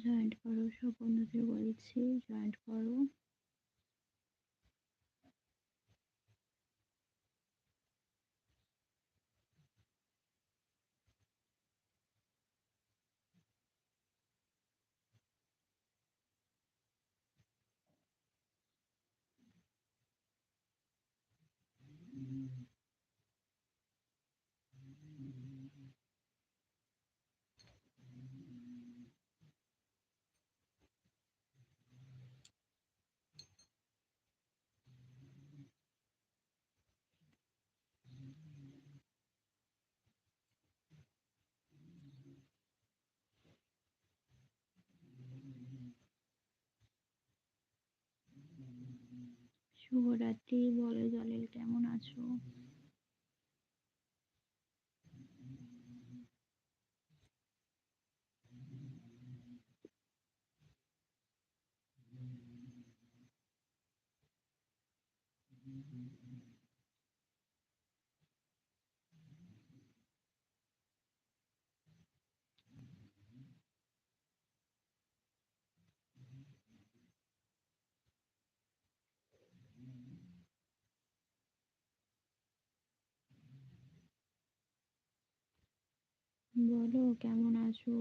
Joint করো সব বন্ধুদের বলছি জয়েন্ট করো শুভরাত্রি বলো জলিল কেমন আছো? বলো কেমন আছো?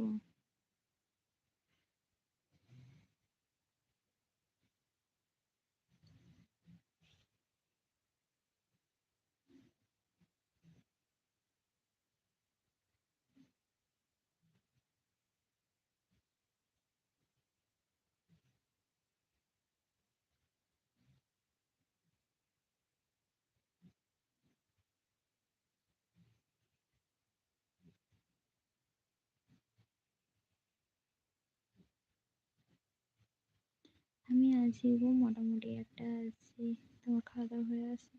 আমি আছি গো মোটামুটি একটা আছি তোমার খাওয়া দাওয়া হয়ে আছে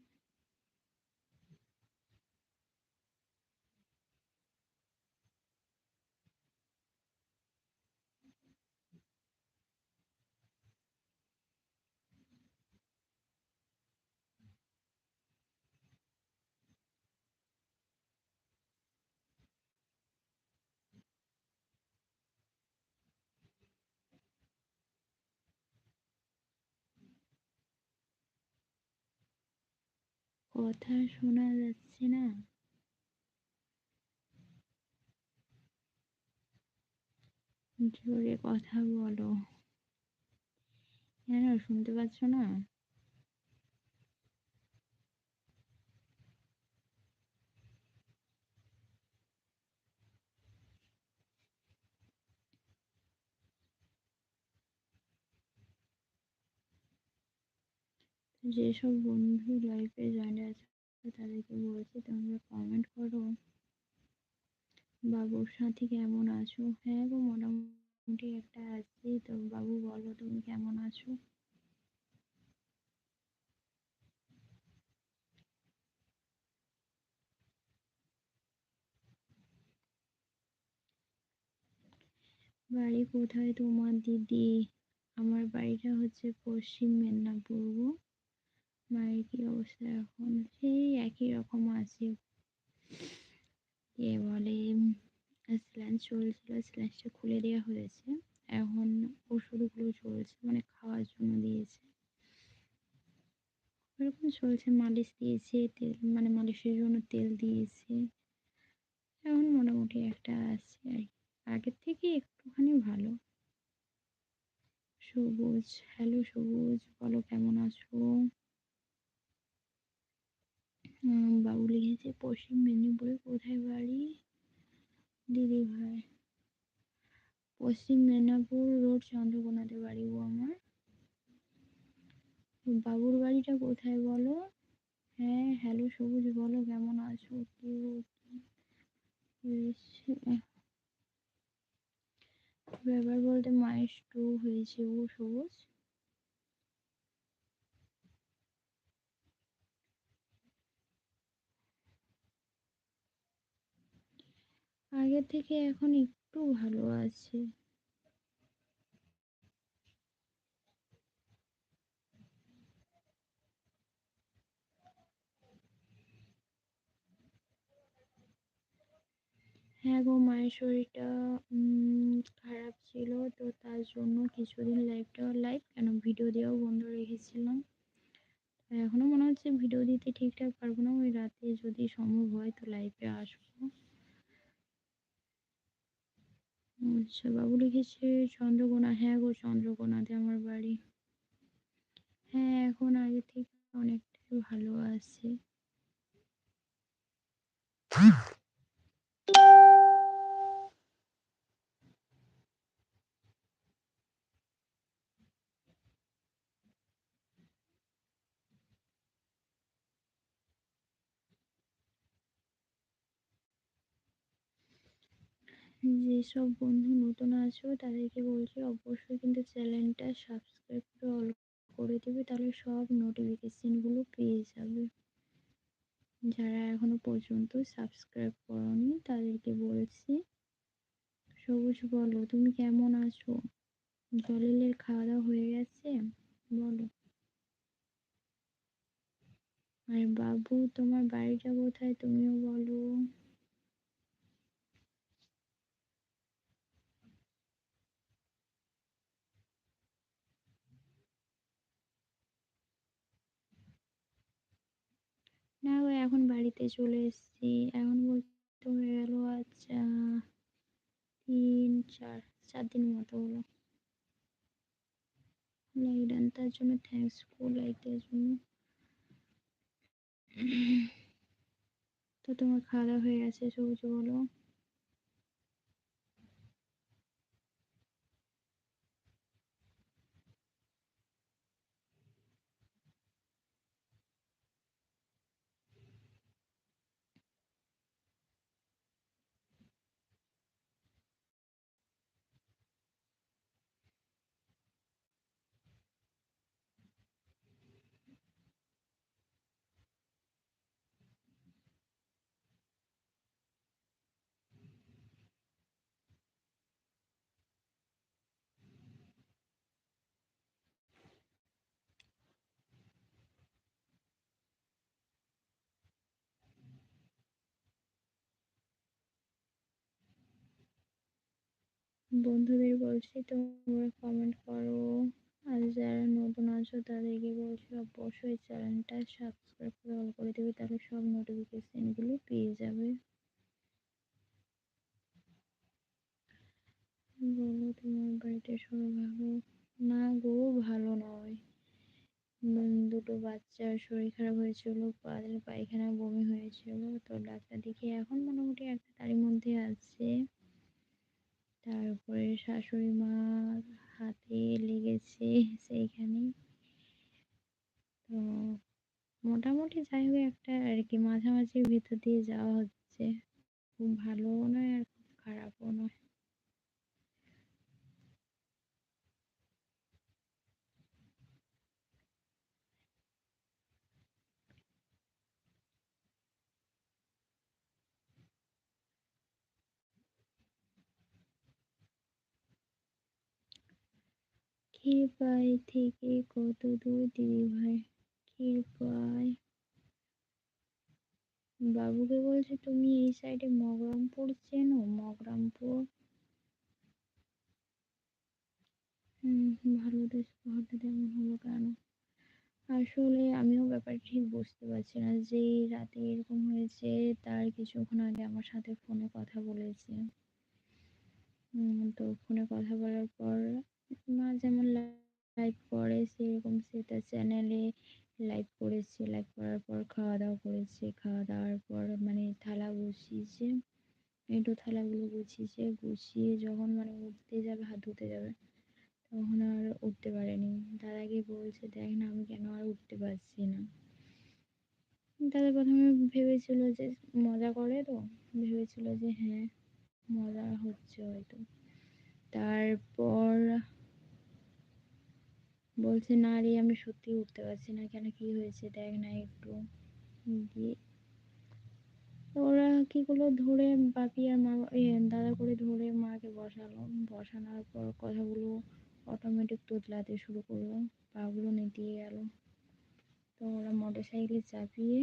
কথা শোনা যাচ্ছে না। জোরে কথা বলো। কেন শুনতে পাচ্ছ না? যেসব বন্ধু লাইফে জয়েন আছে, তাদেরকে বলছি তোমরা কমেন্ট করো। বাবুর সাথে কেমন আছো? হ্যাঁ গো, মোটামুটি একটা আছি। তো বাবু, বলো তুমি কেমন আছো? বাড়ি কোথায় তোমার দিদি? আমার বাড়িটা হচ্ছে পশ্চিম মেদিনীপুর গো। মায়ের কি অবস্থা এখন সেই একই রকম আছে। এ বলে? স্ল্যান্স চলছিল স্ল্যান্সটা খুলে দেওয়া হয়েছে। এখন ওষুধগুলো চলছে মানে খাওয়ার জন্য দিয়েছে। এরকম চলছে, মালিশ দিয়েছে, তেল মানে মালিশের জন্য তেল দিয়েছে। এখন মোটামুটি একটা আছে আর কি। আগের থেকে একটুখানি ভালো। সবুজ হ্যালো সবুজ, বলো কেমন আছো? বাবু লিখেছে, পশ্চিম মেদিনীপুরে কোথায় বাড়ি? দিদি ভাই। পশ্চিম মেদিনীপুর রোড চন্দ্রকোনাতে বাড়ি গো আমার। বাবুর বাড়িটা কোথায় বলো? হ্যাঁ হ্যালো সবুজ, বলো কেমন আছো? কি ব্যাপার বলতে, মায়ের স্ট্রোক হয়েছে ও সবুজ। আগের থেকে এখন একটু ভালো আছে। হ্যাঁ গো, মায়ের শরীরটা খারাপ ছিল, তো তার জন্য কিছুদিন লাইভটা লাইভ কেন ভিডিও দেওয়াও বন্ধ রেখেছিলাম। এখনও মনে হচ্ছে ভিডিও দিতে ঠিকঠাক পারব না, ওই রাতে যদি সম্ভব হয় তো লাইভে আসব। আচ্ছা বাবু লিখেছে, চন্দ্রকোনা। হ্যাঁ গো, চন্দ্রকোনাতে আমার বাড়ি। হ্যাঁ এখন আগে থেকে অনেকটাই ভালো আছে। যেসব বন্ধু নতুন আছো, তাদেরকে বলছি অবশ্যই কিন্তু চ্যানেলটা সাবস্ক্রাইব করে অল করে দেবে, তাহলে সব নোটিফিকেশানগুলো পেয়ে যাবে। যারা এখনও পর্যন্ত সাবস্ক্রাইব করনি, তাদেরকে বলছি, সবুজ বলো, তুমি কেমন আছো? জলিলের খাওয়া দাওয়া হয়ে গেছে? বলো। আর বাবু, তোমার বাড়িটা কোথায়? তুমিও বলো। না গো, এখন বাড়িতে চলে এসেছি। এখন বলতে হয়ে গেল আচ্ছা তিন, চার চার দিন মতো হলো। লাইক ডান তার জন্য থ্যাংকস গো লাইক জন্য। তো তোমার খাওয়া দাওয়া হয়ে গেছে, সবুজ বলো। বন্ধুদের বলছি, তোমরা কমেন্ট করো। আর যারা নতুন আছো, তাদেরকে বলছি, অবশ্যই চ্যানেলটা সাবস্ক্রাইব করে অল করে দেবে, তাহলে সব নোটিফিকেশানগুলো পেয়ে যাবে। বলো, তোমার বাড়িতে সবাই ভালো? না গো, ভালো নয়। দুটো বাচ্চার শরীর খারাপ হয়েছিল পায়খানা বমি হয়েছিল, তো ডাক্তার দেখিয়ে এখন মোটামুটি একটা তারই মধ্যে আছে। তারপরে শাশুড়ি মার হাতে লেগেছে সেইখানে তো মোটামুটি যাই হোক একটা আর কি মাঝামাঝির ভিতর দিয়ে যাওয়া হচ্ছে। খুব ভালোও নয় আর খুব খারাপও নয়। ক্ষীরপাই থেকে কত দূর দিদিভাই ক্ষীরপাই বাবুকে বলছে, তুমি এই সাইডে মগরামপুর চেনো? মগরামপুর? হুম ভালো দেশ হঠাৎ এমন হলো কেন? আসলে আমিও ব্যাপারটা ঠিক বুঝতে পারছি না যে রাতে এরকম হয়েছে, তার কিছুক্ষণ আগে আমার সাথে ফোনে কথা বলেছে। তো ফোনে কথা বলার পর মা যেমন লাইভ করে সেরকম সে তার চ্যানেলে লাইভ করেছে। লাইভ করার পর খাওয়া দাওয়া করেছে। খাওয়া দাওয়ার পর মানে থালা বসিয়েছে। একটু থালাগুলো গুছিয়েছে। গুছিয়ে যখন মানে উঠতে যাবে, হাত ধুতে যাবে, তখন আর উঠতে পারেনি। দাদাকে বলছে, দেখ না, আমি কেন আর উঠতে পারছি না? দাদা প্রথমে ভেবেছিল যে মজা করে তো, ভেবেছিল যে হ্যাঁ মজা হচ্ছে হয়তো। তারপর বলছে, না রে, আমি সত্যি উঠতে পারছি না। কেন কি হয়েছে দেখ না একটু। দিয়ে ওরা কি করল? ধরে বাপি আর মা দাদা করে ধরে মাকে বসালো। বসানোর পর কথাগুলো অটোমেটিক তোতলাতে শুরু করল। পাগুলো নেতিয়ে গেল। তো ওরা মোটর সাইকেলে চাপিয়ে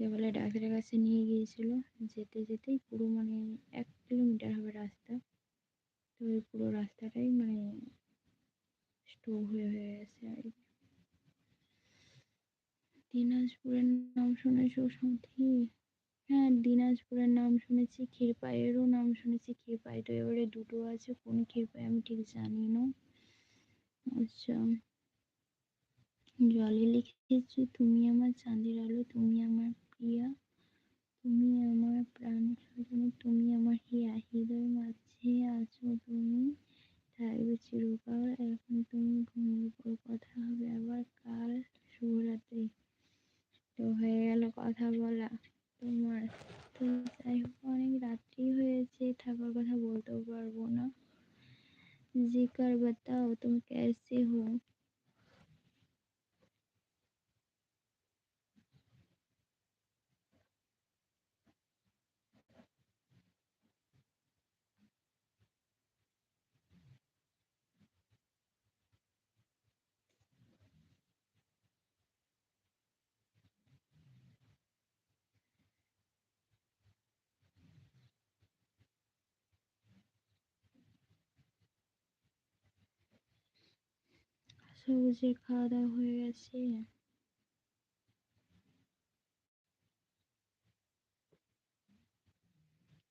কে বলে ডাক্তারের কাছে নিয়ে গিয়েছিল। যেতে যেতেই পুরো মানে এক কিলোমিটার হবে রাস্তা। তো ওই পুরো রাস্তাটাই মানে স্ট্রোক হয়ে হয়ে গেছে আর কি। দিনাজপুরের নাম শুনেছো সাথী? হ্যাঁ দিনাজপুরের নাম শুনেছি, ক্ষীরপাইয়েরও নাম শুনেছি ক্ষীরপাই তো এবারে দুটো আছে, কোন ক্ষীরপাই আমি ঠিক জানি না। আচ্ছা জলে লিখেছি, তুমি আমার চাঁদের আলো, তুমি আমার প্রিয়া, তুমি আমার প্রাণ, তুমি আমার হিয়া, হৃদয় মাঝে আছো তুমি। থাকবে চিরকাল। এখন তুমি ঘুমিয়ে কথা হবে আবার কাল শুভরাত্রি। তো হয়ে গেল কথা বলা। তোমার তো যাই হোক, অনেক রাত্রি হয়েছে। থাকার কথা বলতেও পারব না। জিকার বাতাও তুমি ক্যাসে হো সবুজের খাওয়া দাওয়া হয়ে গেছে।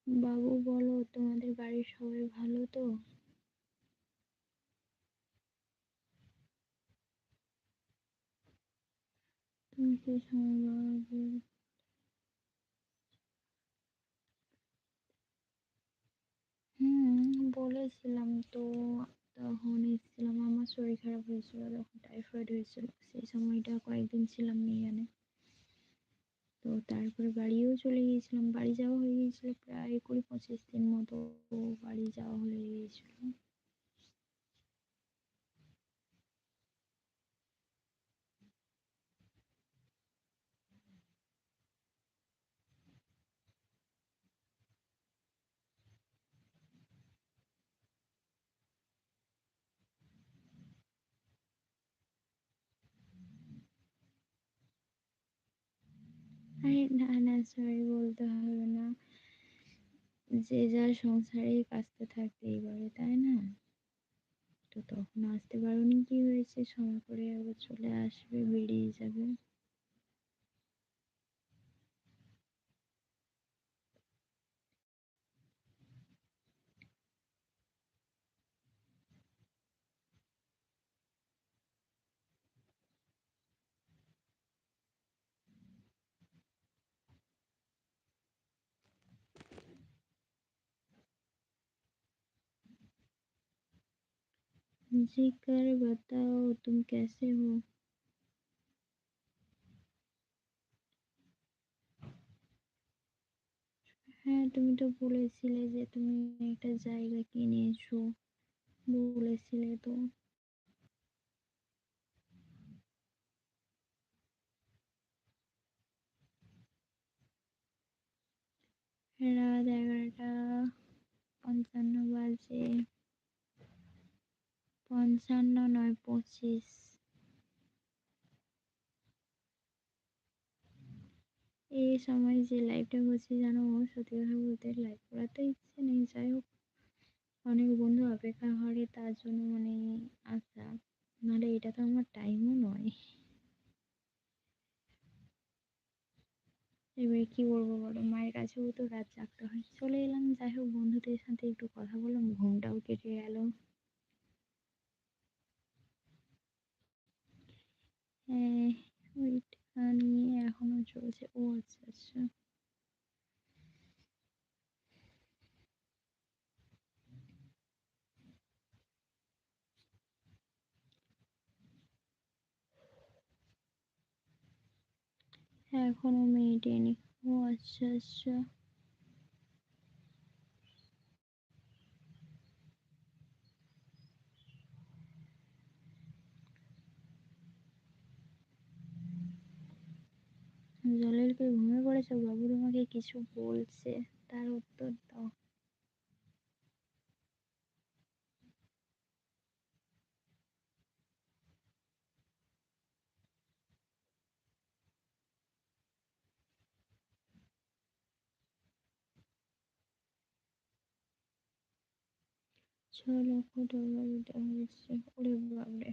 বাবু বলো, তোমাদের বাড়ির সবাই ভালো তো? তুমি সেই সময় বলেছিলাম তো। তখন এসেছিলাম, আমার শরীর খারাপ হয়েছিল, তখন টাইফয়েড হয়েছিল। সেই সময়টা কয়েকদিন ছিলাম এখানে তো তারপরে বাড়িও চলে গিয়েছিলাম, বাড়ি যাওয়া হয়ে গিয়েছিল প্রায় কুড়ি পঁচিশ দিন মতো বাড়ি যাওয়া হয়ে গিয়েছিল। না না সরি বলতে হবে না। যে যার সংসারে কাজটা থাকতেই পারে তাই না? তো তখন আসতে পারোনি কি হয়েছে? সময় করে আবার চলে আসবে, বেরিয়ে যাবে। जी कर बताओ तुम कैसे हो হ্যাঁ তুমি তো বলেছিলে যে তুমি একটা জায়গা কিনেছো বলেছিলে তো রাত এগারোটা পঞ্চান্ন বাজে পঞ্চান্ন নয়, পঁচিশ। এই সময় যে লাইভটা করছি, জানো সত্যি কথা বলতে লাইভ করার তো ইচ্ছে নেই, যাই হোক। অনেক বন্ধু অপেক্ষা করে, তার জন্য মানে আসা নাহলে এটা তো আমার টাইমও নয়। এবার কি বলব বলো, মায়ের কাছেও তো রাত জাগতে হয়। চলে এলাম, যাই হোক, বন্ধুদের সাথে একটু কথা বললাম, ঘুমটাও কেটে গেল। ওইটা নিয়ে এখনও চলছে ও আচ্ছা আচ্ছা এখনও মেটেনি ও আচ্ছা আচ্ছা। জলেরকে ঘুমিয়ে পড়েছে? বাবু তোমাকে কিছু বলছে, তার উত্তর দাও। ছ লক্ষ ডলার ওরে বাবরে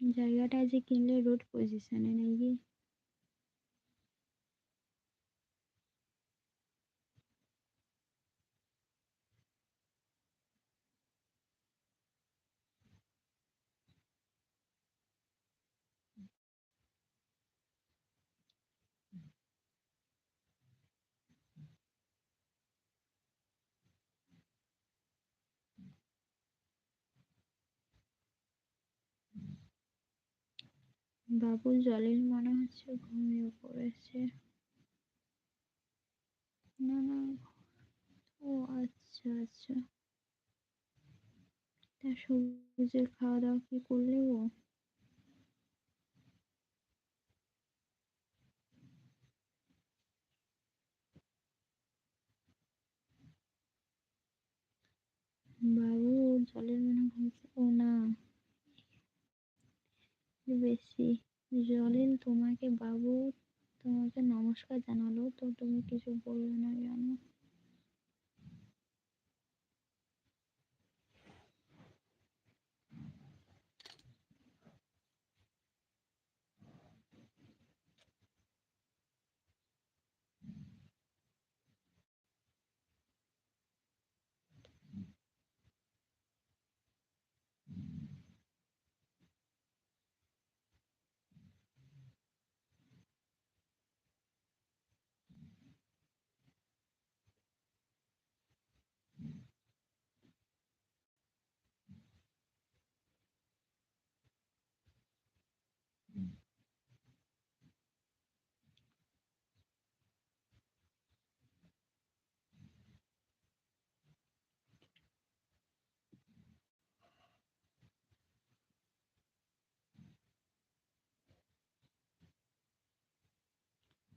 জায়গাটা যে কিনলে রোড পজিশনে নাকি বাবু জলের মনে হচ্ছে ঘুমিয়ে পড়েছে। না না, ও আচ্ছা আচ্ছা। তা সবুজের খাওয়া দাওয়া কি করলে ও? বাবু জলের মনে ঘুমছে ও না। বেশি। জলিল তোমাকে বাবু তোমাকে নমস্কার জানালো। তো তুমি কিছু বললে না জানো?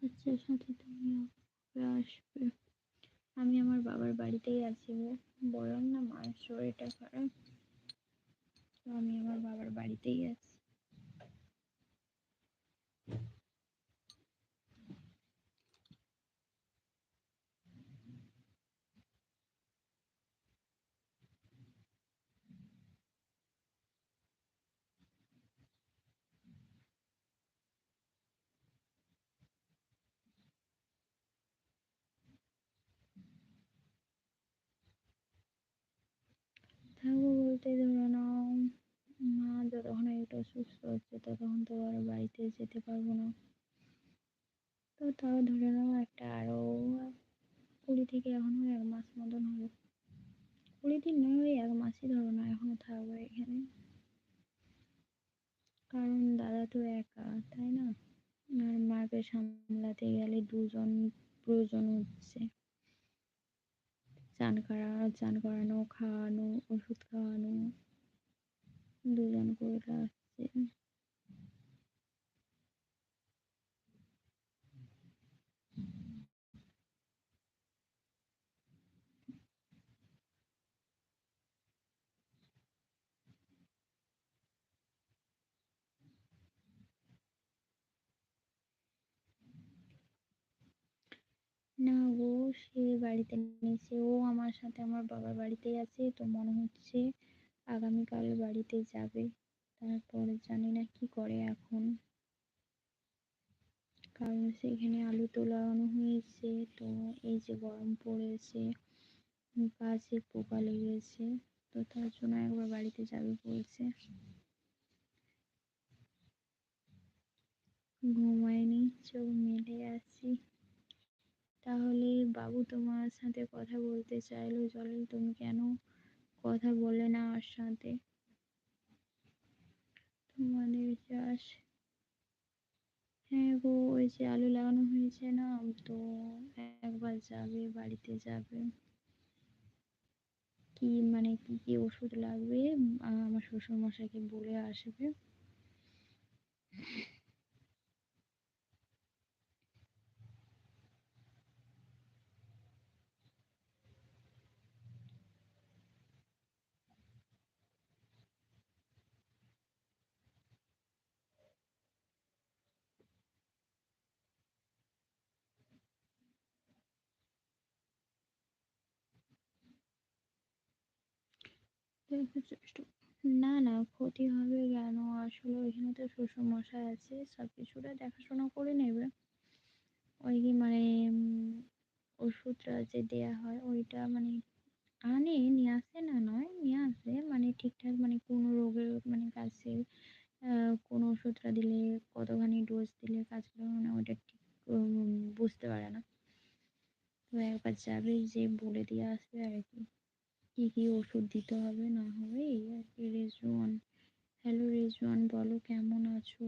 আচ্ছা সাথে তুমি আসবে। আমি আমার বাবার বাড়িতেই আছি গো। বললাম না মায়ের শরীরটা খারাপ। তো আমি আমার বাবার বাড়িতেই আছি থাকব বলতে ধরে নাও। মা যতক্ষণ একটু সুস্থ হচ্ছে, ততক্ষণ তো আর বাড়িতে যেতে পারব না। তো তাও ধরে নাও একটা আরও কুড়ি থেকে এখনও এক মাস মতন হবে কুড়ি দিন নয় ওই এক মাসই ধরো না এখনও থাকব এখানে। কারণ দাদা তো একা, তাই না? আর মাকে সামলাতে গেলে দুজন প্রয়োজন হচ্ছে। চান করা চান করানো খাওয়ানো ওষুধ খাওয়ানো দুজন করে লাগছে না গো, সে বাড়িতে নেই। সে, ও আমার সাথে আমার বাবার বাড়িতেই আছে, তো মনে হচ্ছে আগামীকাল বাড়িতে যাবে। তারপরে জানি না কি করে এখন। কারণ সেখানে আলু তো লাগানো হয়েছে, তো এই যে গরম পড়েছে, গাছে পোকা লেগেছে, তো তার জন্য একবার বাড়িতে যাবে বলছে ঘুমায়নি চোখ মেলে আছি তাহলে বাবু তোমার সাথে কথা বলতে চাইলো জলিল তুমি কেন কথা বলে না আমার সাথে? তোমাদের চাষ। হ্যাঁ গো, ওই যে আলু লাগানো হয়েছে না, তো একবার যাবে, বাড়িতে যাবে। কি মানে কি কি ওষুধ লাগবে? আমার শ্বশুর মশাইকে বলে আসবে। না, না ক্ষতি হবে কেন? আসলে ওইখানে তো শ্বশুরমশাই আছে। সবকিছুটা দেখাশোনা করে নেবে। ওই কি মানে ওষুধটা যে দেয়া হয় ওইটা মানে আনে, নিয়ে আসে না নয়, নিয়ে আসে। মানে ঠিকঠাক মানে কোন রোগের মানে কাছে কোন ওষুধটা দিলে কতখানি ডোজ দিলে কাজ মানে ওইটা ঠিক বুঝতে পারে না। তো একবার যাবে যেয়ে বলে দিয়ে আসবে আর কি, কি ওষুধ দিতে হবে না হবে এই আর কি রেজওয়ান, হ্যালো রেজওয়ান বলো কেমন আছো?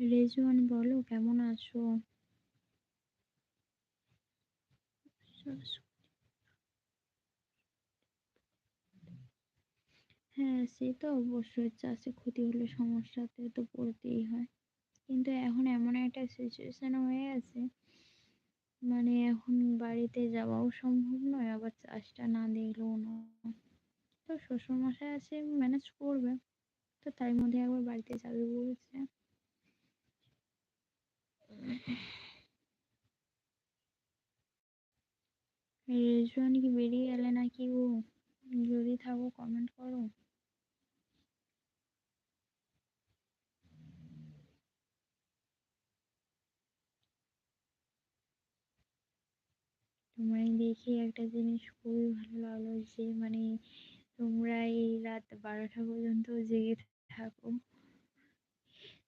রেজওয়ান বলো কেমন আছো? হ্যাঁ, সে তো অবশ্যই চাষে ক্ষতি হলে সমস্যাতে তো পড়তেই হয়। কিন্তু এখন এমন একটা সিচুয়েশন হয়ে গেছে মানে এখন বাড়িতে যাওয়াও সম্ভব নয়, আবার চাষটা না দেখলেও নয়। তো শ্বশুরমশাই আছে ম্যানেজ করবে। তো তার মধ্যে একবার বাড়িতে যাবে বলছে। রেজওয়ান কি বেরিয়ে গেলে নাকি ও যদি থাকো কমেন্ট করো। তোমায় দেখে একটা জিনিস খুবই ভালো লাগল যে মানে তোমরা এই রাত ১২টা পর্যন্ত জেগে থাকো।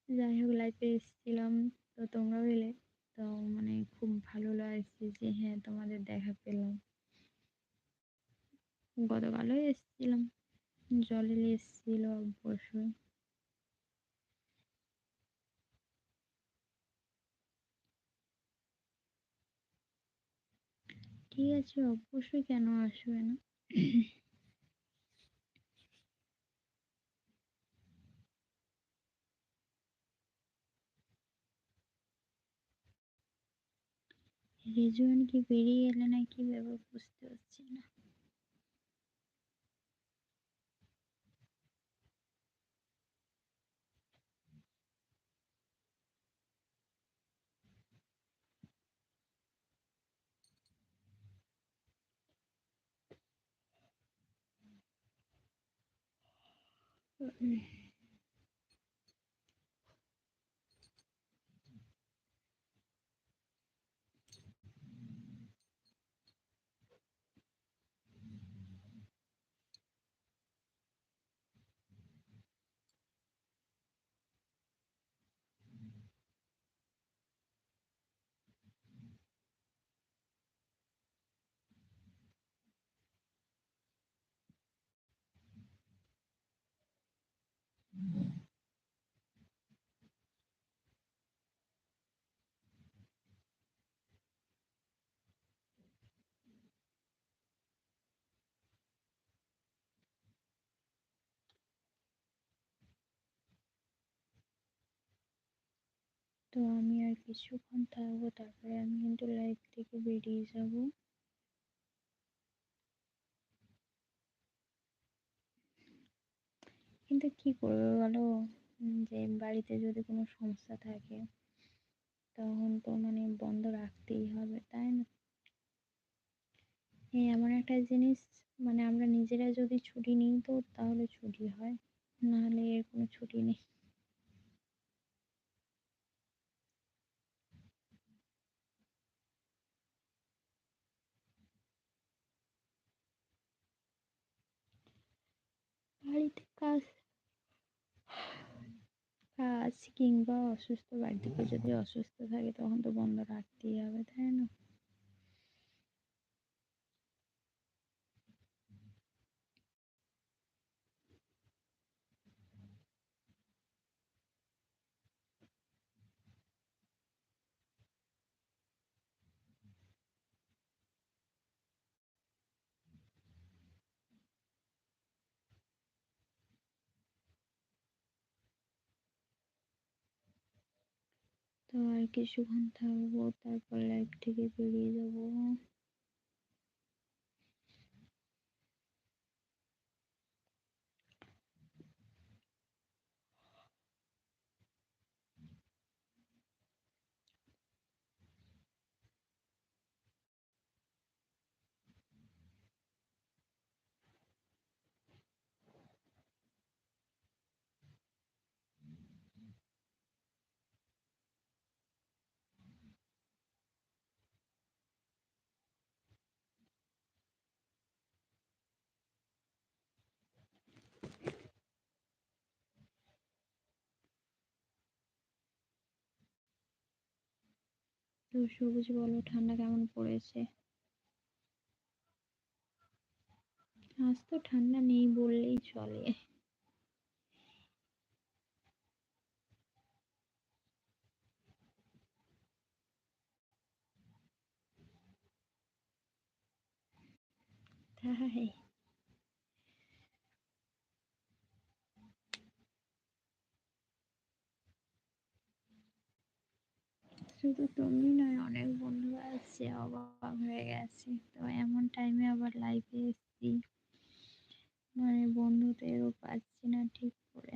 যাই হোক লাইফে এসেছিলাম তো তোমরাও এলে। তো মানে খুব ভালো লাগছে যে হ্যাঁ তোমাদের দেখা পেলাম। গতকালও এসেছিলাম। জলে এসেছিল অবশ্যই। ঠিক আছে, অবশ্যই কেন আসবে না? রেজওয়ান কি বেরিয়ে এলে না কি ব্যাপার বুঝতে পারছি না। উম, তো আমি আর কিছুক্ষণ থাকব তারপরে আমি কিন্তু লাইভ থেকে বেরিয়ে যাব। কিন্তু কি করবে বলো? যে বাড়িতে যদি কোনো সমস্যা থাকে, তখন তো মানে বন্ধ রাখতেই হবে, তাই না? এই এমন একটা জিনিস মানে আমরা নিজেরা যদি ছুটি নিই তো তাহলে ছুটি হয়। নাহলে এর কোনো ছুটি নেই। বাড়িতে কাজ কাজ কিংবা অসুস্থ বাড়িতে কেউ যদি অসুস্থ থাকে তখন তো বন্ধ রাখতেই হবে তাই না? তো আর কিছুক্ষণ থাকব তারপর লাইভ থেকে বেরিয়ে যাব। তো সবুজ বলো, ঠান্ডা কেমন পড়েছে? আজ তো ঠান্ডা নেই বললেই চলে। তাই। শুধু তুমি অনেক বন্ধুরা আছে, অবাক হয়ে গেছে। তো এমন টাইমে আবার লাইভে এসেছি। মানে বন্ধুদেরও পাচ্ছি না ঠিক করে।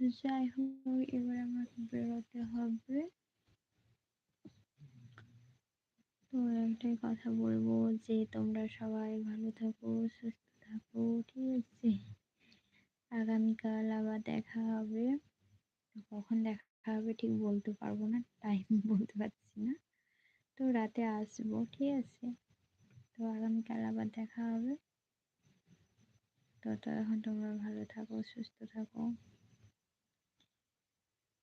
যাই হোক, এবার আমাকে বেরোতে হবে। তো একটাই কথা বলব যে, তোমরা সবাই ভালো থাকো, সুস্থ থাকো, ঠিক আছে? আগামীকাল আবার দেখা হবে। কখন দেখা হবে ঠিক বলতে পারব না টাইম বলতে পারছি না। তো রাতে আসব, ঠিক আছে? তো আগামীকাল আবার দেখা হবে। তো তখন তোমরা ভালো থাকো, সুস্থ থাকো।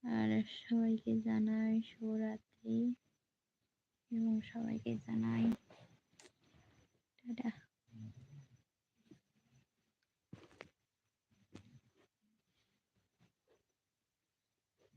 আর সবাইকে জানাই শুভরাত্রি এবং সবাইকে জানাই টাটা।